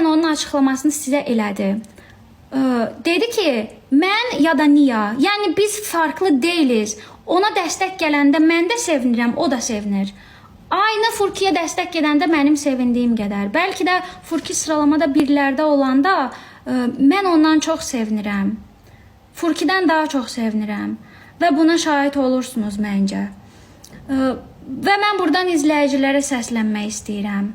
mən onun açıqlamasını sizə elədi. Ee, dedi ki, mən ya da Niya, yəni biz farklı deyilik. Ona dəstək gələndə mən də sevinirəm, o da sevinir. Aynı Furkiyə dəstək gedəndə mənim sevindiyim qədər. Bəlkə də Furki sıralamada birlərdə olanda e, mən ondan çox sevinirəm. Furkidən daha çox sevinirəm və buna şahid olursunuz məncə. Ə, Və mən buradan izləyicilərə səslənmək istəyirəm.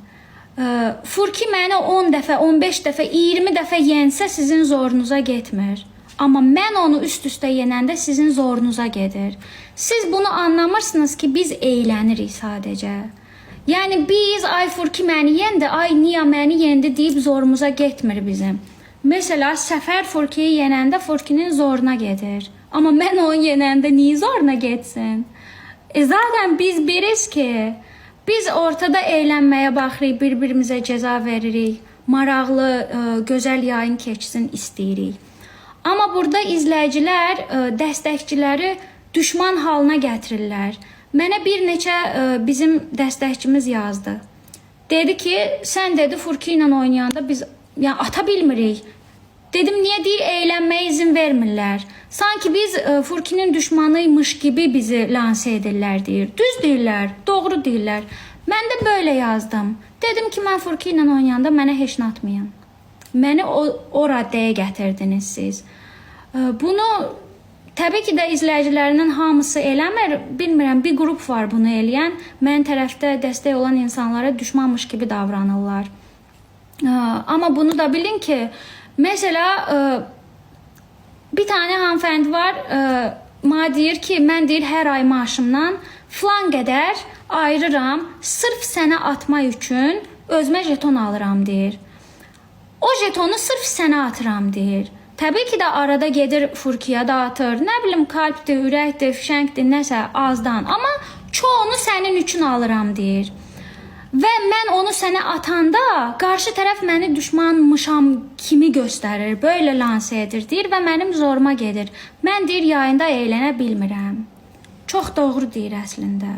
Ə, Furki məni 10 dəfə, 15 dəfə, 20 dəfə yensə sizin zorunuza getmir. Amma mən onu üst-üstə yenəndə sizin zorunuza gedir. Siz bunu anlamırsınız ki, biz eğlənirik sadəcə. Yəni biz ay Furki məni yendi, ay Niya məni yendi deyib zorumuza getmir bizim. Mesela Səfər Furkiyi yenəndə Furkinin zoruna gedir. Amma mən onu yenəndə niyə zoruna getsin? E zaten biz biriz ki. Biz ortada eğlenmeye baxırıq, bir-birimizə cəza veririk. Maraqlı, ə, gözəl yayın keçsin istəyirik. Amma burada izləyicilər ə, dəstəkçiləri düşman halına gətirirlər. Mənə bir neçə ə, bizim dəstəkçimiz yazdı. Dedi ki, sən dedi Furki ilə oynayanda biz yəni ata bilmirik. Dedim niye değil eğlenmeye izin vermirlər. Sanki biz e, Furkinin düşmanıymış gibi bizi lanse edirlər deyir. Düz deyirlər, doğru deyirlər. Mən də böyle yazdım. Dedim ki mən Furki ilə oynayanda mənə heç nə atmayın. Məni o, o raddəyə gətirdiniz siz. E, Bunu Təbii ki də izləyicilərinin hamısı eləmir. Bilmirəm, bir qrup var bunu eləyən. Mən tərəfdə dəstək olan insanlara düşmanmış kimi davranırlar. Ə, Amma bunu da bilin ki, mesela ə, bir tane hanımefendi var, ə, mənə deyir ki, mən deyir hər ay maaşımdan filan qədər ayırıram, sırf sənə atmaq üçün özümə jeton alıram deyir. O jetonu sırf sənə atıram deyir. Təbii ki də arada gedir Furkiyə dağıtır. Nə bilim kalpdir, ürəkdir, fişəngdir, nəsə azdan. Amma çoğunu sənin üçün alıram deyir. Və mən onu sənə atanda qarşı tərəf məni düşmanmışam kimi göstərir, böyle lanse edir deyir və mənim zoruma gedir. Mən deyir yayında eğlənə bilmirəm. Çox doğru deyir əslində.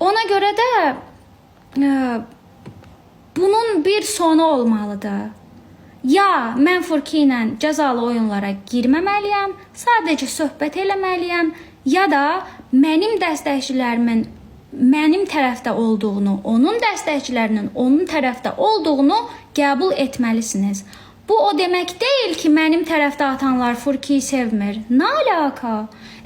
Ona görə də e, bunun bir sonu olmalıdır. Ya mən Furki ilə cəzalı oyunlara girməməliyəm, sadəcə söhbət eləməliyəm, ya da mənim dəstəkçilərimin mənim tərəfdə olduğunu, onun dəstəkçilərinin onun tərəfdə olduğunu qəbul etməlisiniz. Bu o demək deyil ki, mənim tərəfdə atanlar Furkiyi sevmir. Nə alaka?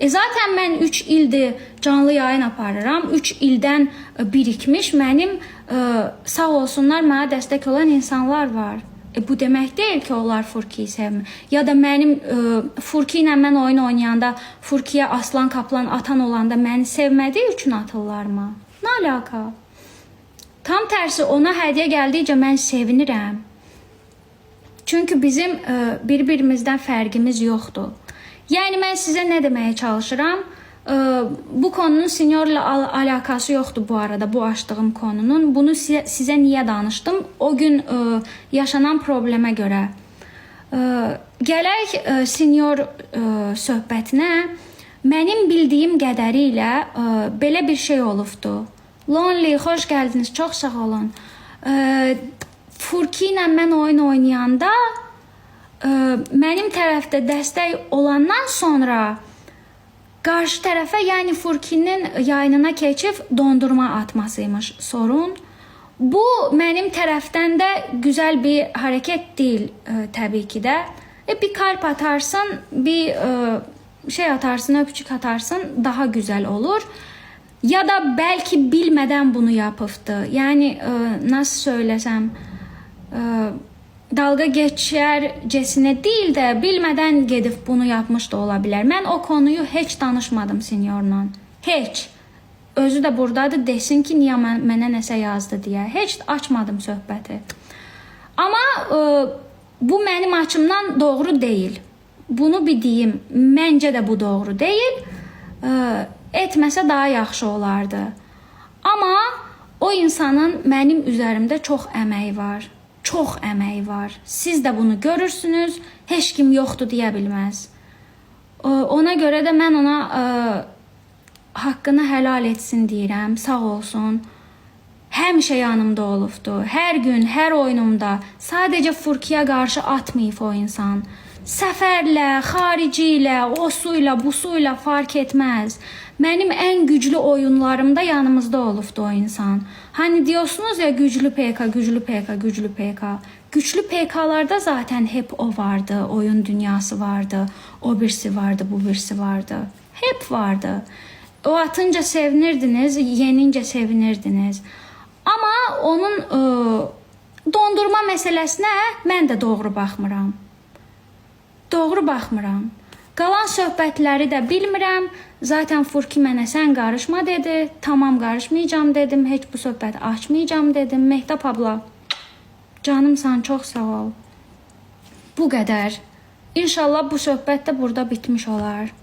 E zaten mən 3 ildir canlı yayın aparıram. 3 ildən e, birikmiş mənim e, sağ olsunlar mənə dəstək olan insanlar var. E, bu demək deyil ki, onlar Furkiyi sevmir. Ya da mənim e, Furki ilə mən oyun oynayanda Furkiyə aslan kaplan atan olanda məni sevmədiyi üçün atırlarmı? Nə alaka? Tam tersi ona hədiyyə gəldikcə mən sevinirəm. Çünki bizim e, bir-birimizdən fərqimiz yoxdur. Yəni mən sizə nə deməyə çalışıram? E, bu konunun seniorla al alakası yoxdur bu arada bu açdığım konunun. Bunu sizə, sizə niyə danışdım? O gün e, yaşanan problemə görə. E, gələk e, senior e, söhbətinə. Mənim bildiyim qədərilə e, belə bir şey olubdu. Lonely, xoş gəldiniz. Çox sağ olun. E, Furki ilə mən oyun oynayanda ə, mənim tərəfdə dəstək olandan sonra qarşı tərəfə, yəni Furkinin yayınına keçib dondurma atmasıymış sorun. Bu mənim tərəfdən də gözəl bir hərəkət deyil ə, təbii ki də. E, bir kalp atarsın, bir ə, şey atarsın, öpücük atarsın, daha güzel olur. Ya da belki bilmeden bunu yapıftı. Yani e, nasıl söylesem e, dalga geçercesine değil de bilmeden gedib bunu yapmış da olabilir. Ben o konuyu hiç danışmadım seniorla. Hiç. Özü də burdadır desin ki, niyə mən, mənə nəsə yazdı deyə. Heç açmadım söhbəti. Amma e, bu mənim açımdan doğru deyil. Bunu bir deyim. Məncə də bu doğru deyil. E, etməsə daha yaxşı olardı. Amma o insanın mənim üzərimdə çox əməyi var. Çox əməyi var. Siz də bunu görürsünüz. Heç kim yoxdur deyə bilməz. Ona görə də mən ona e, haqqını helal etsin deyirəm. Sağ olsun. həmişə yanımda olubdu. Hər gün, hər oyunumda sadəcə Furkiyə qarşı atmayıb o insan. Səfərlə, xarici ilə, o suyla, bu suyla fark etməz. Mənim ən güclü oyunlarımda yanımızda olubdu o insan. Hani diyorsunuz ya güclü PK, güclü PK, güclü PK. Güçlü PK'larda zaten hep o vardı. Oyun dünyası vardı. O birisi vardı, bu birisi vardı. Hep vardı. O atınca sevinirdiniz, yenince sevinirdiniz. Amma onun ə, dondurma məsələsinə mən də doğru baxmıram. Doğru baxmıram. Qalan söhbətləri də bilmirəm. Zaten Furki mənə sən qarışma dedi. Tamam qarışmayacağam dedim. Heç bu söhbəti açmayacağam dedim. Mehtap abla, canımsan, çox sağ ol. Bu qədər. İnşallah bu söhbət də burada bitmiş olar.